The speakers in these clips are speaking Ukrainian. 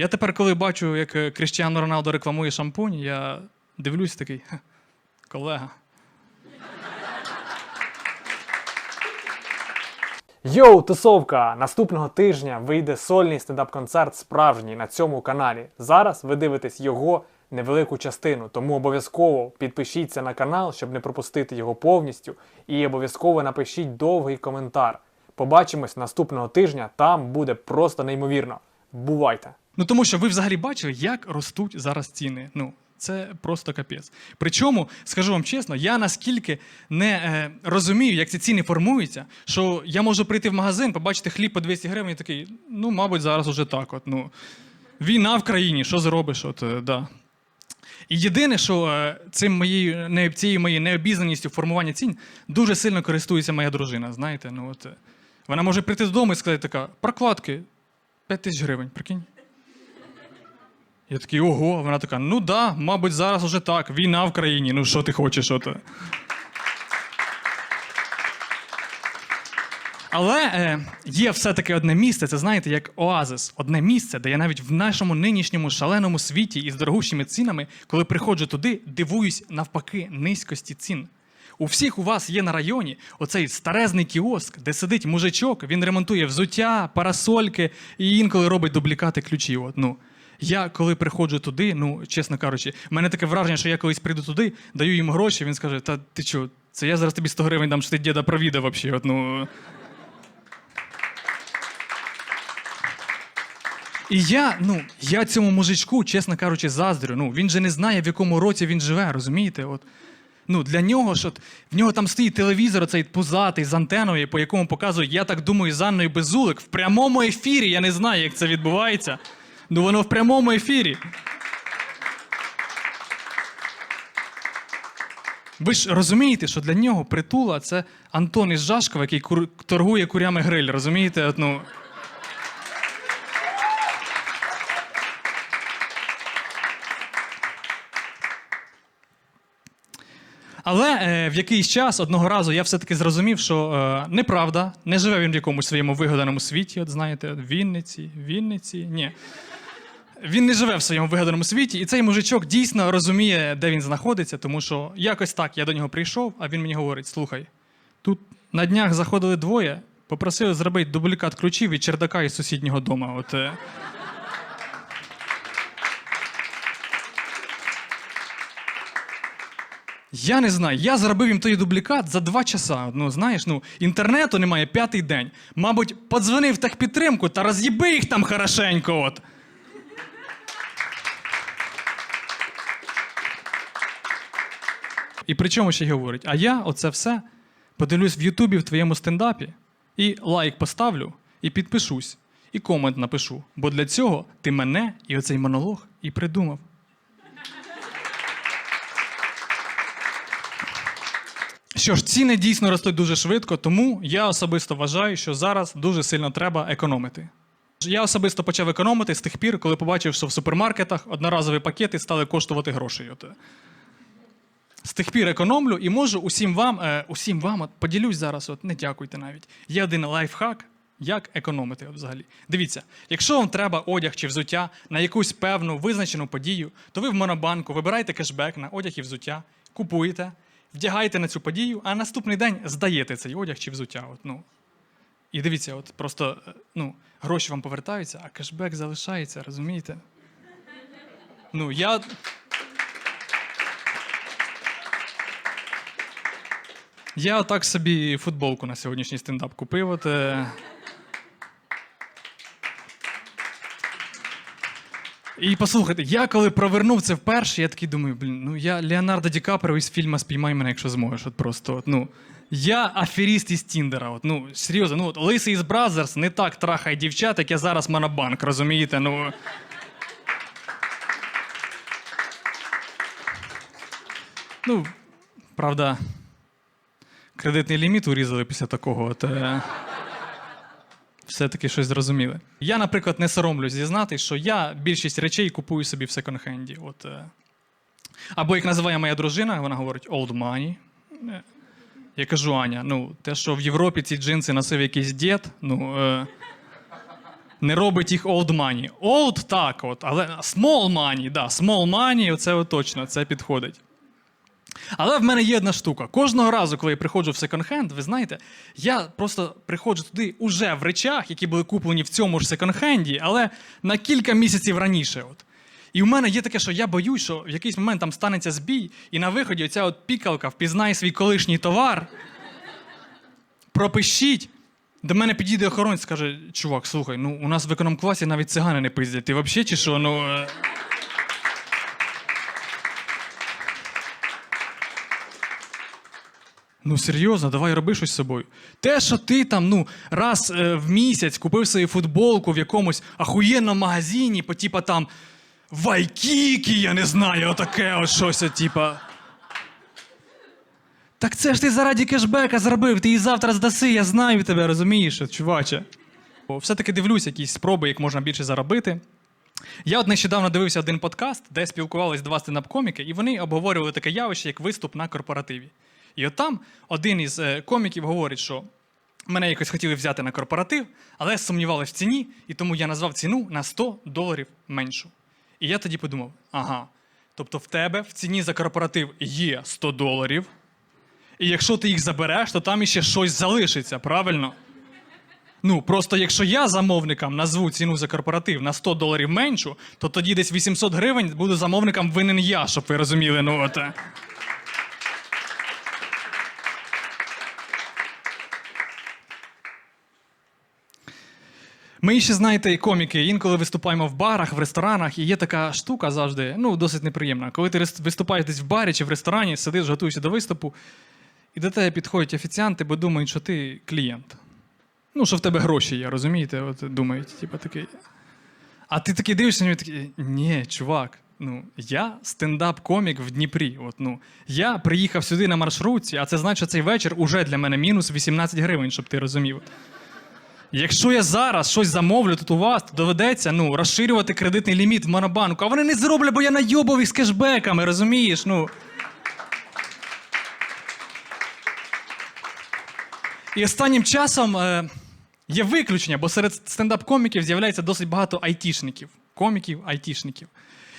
Я тепер, коли бачу, як е, Кріштіану Роналдо рекламує шампунь, я дивлюсь такий, колега. Йоу, тусовка! Наступного тижня вийде сольний стендап-концерт справжній на цьому каналі. Зараз ви дивитесь його невелику частину, тому обов'язково підпишіться на канал, щоб не пропустити його повністю, і обов'язково напишіть довгий коментар. Побачимось наступного тижня, там буде просто неймовірно. Бувайте! Ну тому що ви взагалі бачили, як ростуть зараз ціни. Ну, це просто капець. Причому, скажу вам чесно, я наскільки не е, розумію, як ці ціни формуються, що я можу прийти в магазин, побачити хліб по 200 гривень і такий, ну, мабуть, зараз уже так. От, ну, війна в країні, що зробиш? От, е, да. І єдине, що е, цим моєю, цією моєю необізнаністю формування цін дуже сильно користується моя дружина. Знаєте, ну от е, вона може прийти додому і сказати така: прокладки 5 тисяч гривень, прикинь. Я такий, ого, вона така, ну да, мабуть, зараз уже так. Війна в країні. Ну що ти хочеш, що. Але е, є все-таки одне місце, це знаєте, як оазис, одне місце, де я навіть в нашому нинішньому шаленому світі із дорогущими цінами, коли приходжу туди, дивуюсь навпаки низькості цін. У всіх у вас є на районі оцей старезний кіоск, де сидить мужичок, він ремонтує взуття, парасольки і інколи робить дублікати ключів. Ну. Я коли приходжу туди, ну чесно кажучи, в мене таке враження, що я колись прийду туди, даю йому гроші, він скаже: Та ти що, це я зараз тобі 100 гривень дам, що ти діда провідав взагалі. От, ну. І я, ну, я цьому мужичку, чесно кажучи, заздрю. Ну, він же не знає, в якому році він живе, розумієте? От. Ну, для нього от, в нього там стоїть телевізор, оцей пузатий з антеною, по якому показують, я так думаю, з Анною Безулик в прямому ефірі. Я не знаю, як це відбувається. Ну, воно в прямому ефірі. Ви ж розумієте, що для нього притула це Антон із Жашкова, який кур- торгує курями гриль, розумієте? От, ну, Але е, в якийсь час одного разу я все-таки зрозумів, що е, неправда, не живе він в якомусь своєму вигаданому світі. От знаєте, в Вінниці, Вінниці. Ні. Він не живе в своєму вигаданому світі, і цей мужичок дійсно розуміє, де він знаходиться, тому що якось так я до нього прийшов, а він мені говорить: слухай, тут на днях заходили двоє, попросили зробити дублікат ключів від чердака із сусіднього дому. От, е, Я не знаю. Я зробив їм той дублікат за два часа. Ну, знаєш, ну, інтернету немає п'ятий день. Мабуть, подзвонив техпідтримку та роз'їби їх там хорошенько. От. І при чому ще говорить? А я оце все подивлюсь в Ютубі в твоєму стендапі, і лайк поставлю, і підпишусь, і комент напишу. Бо для цього ти мене і оцей монолог і придумав. Що ж, ціни дійсно ростуть дуже швидко, тому я особисто вважаю, що зараз дуже сильно треба економити. Я особисто почав економити з тих пір, коли побачив, що в супермаркетах одноразові пакети стали коштувати грошей. З тих пір економлю і можу усім вам, е, усім вам от, поділюсь зараз, от, не дякуйте навіть. Є один лайфхак, як економити взагалі. Дивіться, якщо вам треба одяг чи взуття на якусь певну визначену подію, то ви в монобанку вибираєте кешбек на одяг і взуття, купуєте, вдягаєте на цю подію, а наступний день здаєте цей одяг чи взуття. От, ну. І дивіться, от просто е, ну, гроші вам повертаються, а кешбек залишається, розумієте? Ну, я. Я отак собі футболку на сьогоднішній стендап купив. От, е... І послухайте, я коли провернув це вперше, я такий думаю, блін, ну я Леонардо Ді Каприо із фільму Спіймай мене, якщо зможеш. От просто, от, ну. Я аферіст із Тіндера. От, ну, серйозно, ну, от, Лисий із Бразерс не так трахає дівчат, як я зараз монобанк, розумієте? Ну. Ну, правда, кредитний ліміт урізали після такого. От, е... Все-таки щось зрозуміли. Я, наприклад, не соромлюсь зізнати, що я більшість речей купую собі в секонд-хенді. От, е... Або як називає моя дружина, вона говорить old money. Е, Я кажу, Аня, ну, те, що в Європі ці джинси носив якийсь дід, ну. Е... не робить їх old money. Old так, от, але small money, да, small money, от точно, це підходить. Але в мене є одна штука. Кожного разу, коли я приходжу в секонд-хенд, ви знаєте, я просто приходжу туди уже в речах, які були куплені в цьому ж секонд-хенді, але на кілька місяців раніше. От. І в мене є таке, що я боюсь, що в якийсь момент там станеться збій, і на виході оця от пікалка впізнає свій колишній товар. Пропишіть. До мене підійде охоронець, скаже: чувак, слухай, ну у нас в економ-класі навіть цигани не пиздять. Ти взагалі чи що? Ну. е, Ну, серйозно, давай роби щось з собою. Те, що ти там ну, раз е, в місяць купив собі футболку в якомусь ахуєнному магазині, по типа там Вайкікі, я не знаю, отаке от щось, от, типа. Так це ж ти заради кешбека зробив, ти її завтра здаси, я знаю тебе, розумієш, чуваче. Все-таки дивлюсь якісь спроби, як можна більше заробити. Я от нещодавно дивився один подкаст, де спілкувались два стендап-коміки, і вони обговорювали таке явище, як виступ на корпоративі. І от там один із е, коміків говорить, що мене якось хотіли взяти на корпоратив, але сумнівалися в ціні, і тому я назвав ціну на 100 доларів меншу. І я тоді подумав: ага, тобто в тебе в ціні за корпоратив є 100 доларів, і якщо ти їх забереш, то там іще щось залишиться, правильно? Ну, просто якщо я замовникам назву ціну за корпоратив на 100 доларів меншу, то тоді десь 800 гривень буду замовникам винен я, щоб ви розуміли. Ну, от. Ми ще, знаєте, коміки, інколи виступаємо в барах, в ресторанах, і є така штука завжди, ну, досить неприємна. Коли ти виступаєш десь в барі чи в ресторані, сидиш, готуєшся до виступу, і до тебе підходять офіціанти, бо думають, що ти клієнт. Ну, що в тебе гроші є, розумієте? От думають, типу такий. А ти такий дивишся і такий, ні, чувак, ну я стендап-комік в Дніпрі. От, ну, я приїхав сюди на маршрутці, а це значить, що цей вечір уже для мене мінус 18 гривень, щоб ти розумів. Якщо я зараз щось замовлю тут у вас, то доведеться ну, розширювати кредитний ліміт в Монобанку. А вони не зроблять, бо я найобав їх з кешбеками, розумієш? Ну. І останнім часом е, є виключення, бо серед стендап-коміків з'являється досить багато айтішників. Коміків, айтішників.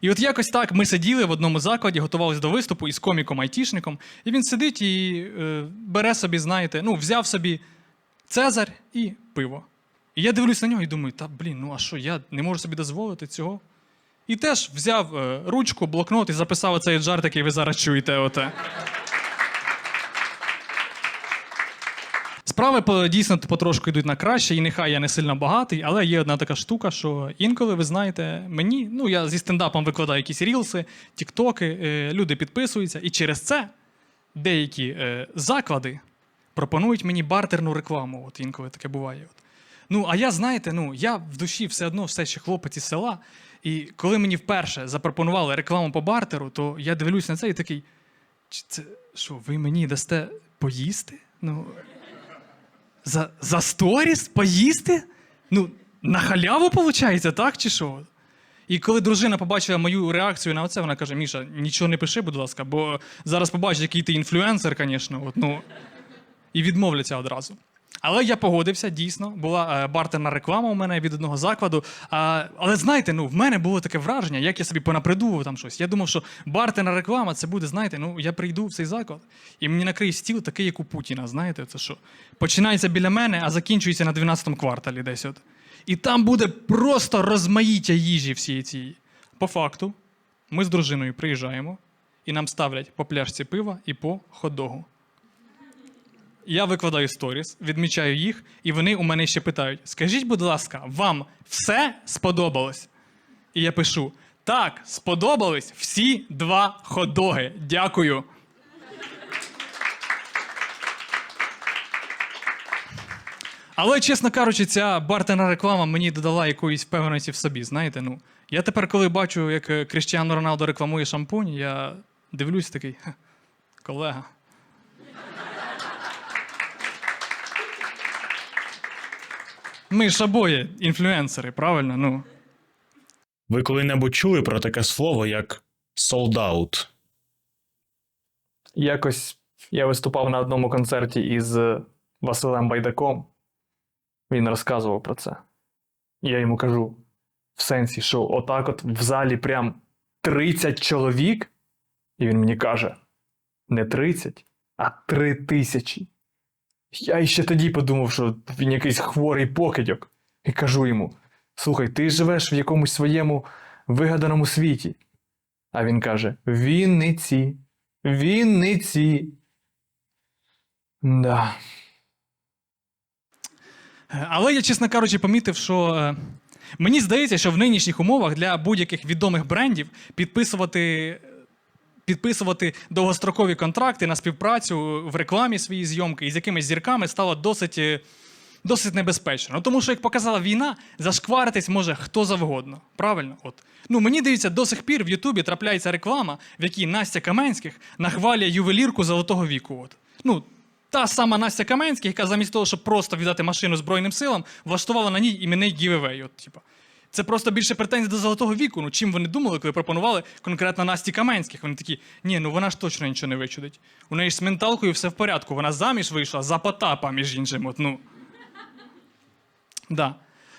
І от якось так ми сиділи в одному закладі, готувалися до виступу із коміком-айтішником, і він сидить і е, бере собі, знаєте, ну, взяв собі Цезарь і пиво. І я дивлюсь на нього і думаю, та блін, ну а що, я не можу собі дозволити цього. І теж взяв е, ручку, блокнот і записав оцей жарт, який ви зараз чуєте. Оте. Справи дійсно потрошку йдуть на краще, і нехай я не сильно багатий, але є одна така штука, що інколи, ви знаєте, мені, ну я зі стендапом викладаю якісь рілси, тіктоки, е, люди підписуються, і через це деякі е, заклади пропонують мені бартерну рекламу. От інколи таке буває. От. Ну, а я, знаєте, ну, я в душі все одно все ще хлопець із села. І коли мені вперше запропонували рекламу по бартеру, то я дивлюсь на це і такий: «Чи це що, ви мені дасте поїсти? Ну, за, за сторіс поїсти? Ну, на халяву виходить, так чи що? І коли дружина побачила мою реакцію на це, вона каже: Міша, нічого не пиши, будь ласка, бо зараз побачить, який ти інфлюенсер, звісно. От, ну, і відмовляться одразу. Але я погодився, дійсно, була е, бартерна реклама у мене від одного закладу. Але знаєте, ну в мене було таке враження, як я собі понапридумував там щось. Я думав, що бартерна реклама це буде, знаєте, ну я прийду в цей заклад, і мені накриє стіл такий, як у Путіна. Знаєте, це що? Починається біля мене, а закінчується на 12-му кварталі десь. от. І там буде просто розмаїття їжі всієї цієї. По факту, ми з дружиною приїжджаємо, і нам ставлять по пляшці пива і по хот-догу. Я викладаю сторіс, відмічаю їх, і вони у мене ще питають: скажіть, будь ласка, вам все сподобалось? І я пишу: так, сподобались всі два хот-доги. Дякую. Але, чесно кажучи, ця бартерна реклама мені додала якоїсь впевненості в собі. Знаєте, ну я тепер, коли бачу, як е, Кріштіану Роналдо рекламує шампунь, я дивлюсь такий, колега. Ми ж обоє інфлюенсери, правильно? Ну. Ви коли-небудь чули про таке слово, як sold out? Якось я виступав на одному концерті із Василем Байдаком. Він розказував про це. Я йому кажу: в сенсі, що отак от в залі прям 30 чоловік? І він мені каже: не 30, а 3 тисячі. Я іще тоді подумав, що він якийсь хворий покидьок. І кажу йому: слухай, ти живеш в якомусь своєму вигаданому світі. А він каже: Вінниці, Вінниці. Да. Але я, чесно кажучи, помітив, що е, мені здається, що в нинішніх умовах для будь-яких відомих брендів підписувати. Підписувати довгострокові контракти на співпрацю в рекламі своєї зйомки і з якимись зірками стало досить, е, досить небезпечно. Ну, тому що, як показала війна, зашкваритись може хто завгодно. Правильно? От. Ну, мені дивиться, до сих пір в Ютубі трапляється реклама, в якій Настя Каменських нахвалює ювелірку золотого віку. От. Ну, та сама Настя Каменських, яка замість того, щоб просто віддати машину Збройним силам, влаштувала на ній іменний гівевей. От, типа. Це просто більше претензій до золотого віку. Ну чим вони думали, коли пропонували конкретно Насті Каменських? Вони такі, ні, ну вона ж точно нічого не вичудить. У неї ж з менталкою все в порядку. Вона заміж вийшла за Потапа, між іншим. От, ну. Да.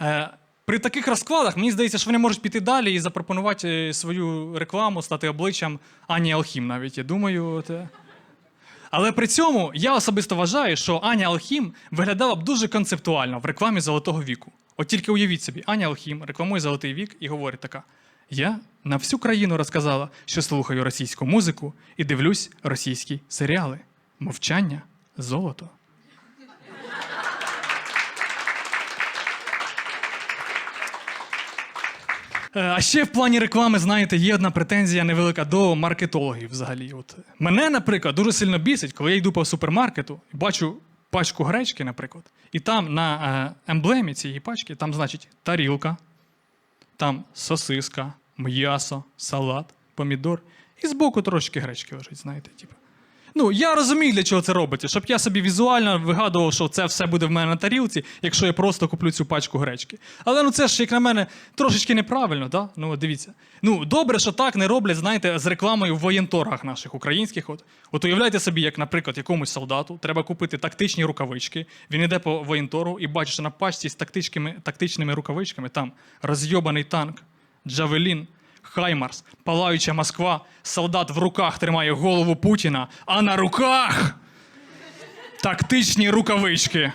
Е, при таких розкладах мені здається, що вони можуть піти далі і запропонувати е, свою рекламу, стати обличчям Ані Алхім навіть. Я думаю. От, е. Але при цьому я особисто вважаю, що Аня Алхім виглядала б дуже концептуально в рекламі золотого віку. От тільки уявіть собі, Аня Алхім рекламує золотий вік і говорить така: Я на всю країну розказала, що слухаю російську музику і дивлюсь російські серіали. Мовчання золото. Е, А ще в плані реклами, знаєте, є одна претензія невелика до маркетологів взагалі. От мене, наприклад, дуже сильно бісить, коли я йду по супермаркету і бачу пачку гречки, наприклад, і там на е, емблемі цієї пачки там, значить, тарілка, там сосиска, м'ясо, салат, помідор, і збоку трошки гречки лежить, знаєте, типу. Ну, я розумію, для чого це робиться, щоб я собі візуально вигадував, що це все буде в мене на тарілці, якщо я просто куплю цю пачку гречки. Але ну це ж, як на мене, трошечки неправильно, да? Ну, дивіться. Ну, добре, що так не роблять, знаєте, з рекламою в воєнторгах наших українських. От, от уявляйте собі, як, наприклад, якомусь солдату треба купити тактичні рукавички. Він йде по воєнтору і бачить, що на пачці з тактичними, тактичними рукавичками там розйобаний танк, Джавелін. Хаймарс, палаюча Москва, солдат в руках тримає голову Путіна, а на руках тактичні рукавички.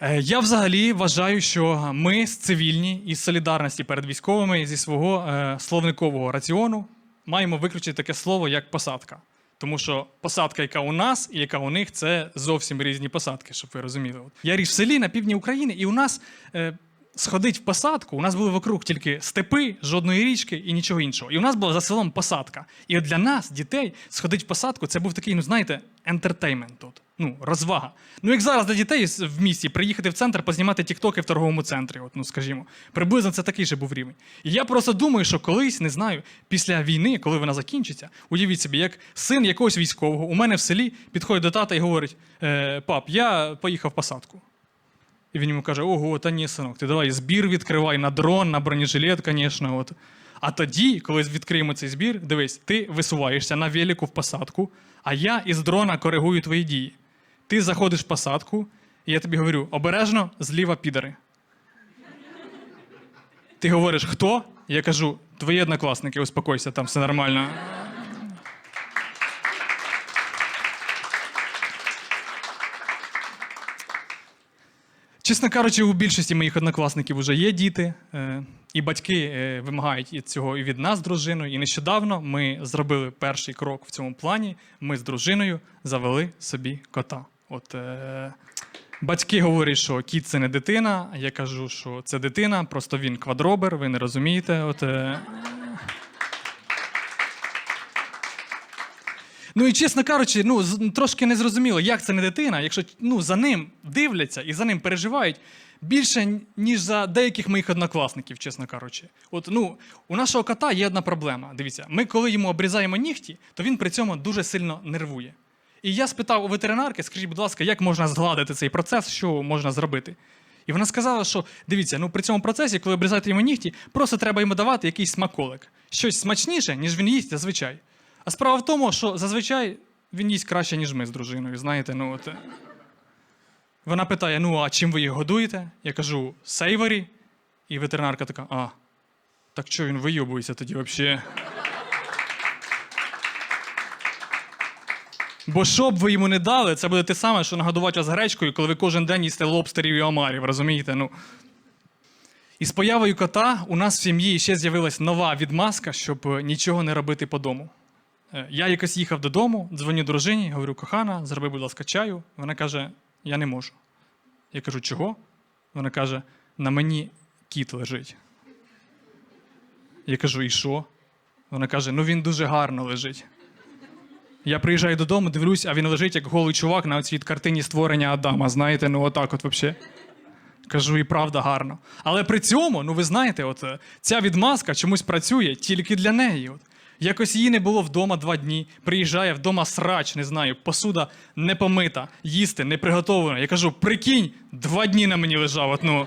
Е, Я взагалі вважаю, що ми з цивільні із солідарності перед військовими зі свого е, словникового раціону маємо виключити таке слово, як посадка. Тому що посадка, яка у нас і яка у них, це зовсім різні посадки, щоб ви розуміли. Я ріс в селі на півдні України, і у нас е, сходить в посадку. У нас були вокруг тільки степи, жодної річки і нічого іншого. І у нас була за селом посадка. І от для нас, дітей, сходить в посадку, це був такий, ну знаєте, ентертеймент тут. Ну, розвага. Ну, як зараз для дітей в місті приїхати в центр, познімати тіктоки в торговому центрі, от, ну скажімо, приблизно це такий же був рівень. І я просто думаю, що колись, не знаю, після війни, коли вона закінчиться, уявіть собі, як син якогось військового у мене в селі підходить до тата і говорить: е, пап, я поїхав посадку. І він йому каже: Ого, та ні, синок, ти давай збір відкривай на дрон, на бронежилет, звісно. От. А тоді, коли відкриємо цей збір, дивись, ти висуваєшся на велику в посадку, а я із дрона коригую твої дії. Ти заходиш в посадку, і я тобі говорю: обережно, зліва підари. Ти говориш, хто? Я кажу, твої однокласники, успокойся, там все нормально. Чесно кажучи, у більшості моїх однокласників вже є діти, е, і батьки е, вимагають цього і від нас дружиною. І нещодавно ми зробили перший крок в цьому плані. Ми з дружиною завели собі кота. От е, батьки говорять, що кіт це не дитина. Я кажу, що це дитина, просто він квадробер, ви не розумієте. От, е, Ну і чесно кажучи, ну трошки незрозуміло, як це не дитина, якщо ну, за ним дивляться і за ним переживають більше, ніж за деяких моїх однокласників, чесно кажучи. От ну, у нашого кота є одна проблема. Дивіться, ми коли йому обрізаємо нігті, то він при цьому дуже сильно нервує. І я спитав у ветеринарки, скажіть, будь ласка, як можна згладити цей процес, що можна зробити? І вона сказала, що дивіться, ну при цьому процесі, коли обрізаєте йому нігті, просто треба йому давати якийсь смаколик. Щось смачніше, ніж він їсть зазвичай. А справа в тому, що зазвичай він їсть краще, ніж ми з дружиною. Знаєте, ну от. Вона питає: ну, а чим ви їх годуєте? Я кажу, сейвері. І ветеринарка така: а, так що він вийобується тоді взагалі? Бо що б ви йому не дали, це буде те саме, що нагодувати вас гречкою, коли ви кожен день їсте лобстерів і омарів, розумієте? Ну. І з появою кота у нас в сім'ї ще з'явилась нова відмазка, щоб е, нічого не робити по дому. Е, Я якось їхав додому, дзвоню дружині, говорю, кохана, зроби, будь ласка, чаю. Вона каже: Я не можу. Я кажу, чого? Вона каже: на мені кіт лежить. Я кажу, і що? Вона каже: ну він дуже гарно лежить. Я приїжджаю додому, дивлюсь, а він лежить як голий чувак на оцій картині створення Адама. Знаєте, ну отак от взагалі. Кажу, і правда гарно. Але при цьому, ну ви знаєте, от е, ця відмазка чомусь працює тільки для неї. От. Якось її не було вдома два дні. Приїжджає вдома срач, не знаю, посуда не помита, їсти не приготовлена. Я кажу, прикинь, два дні на мені лежав. От, ну.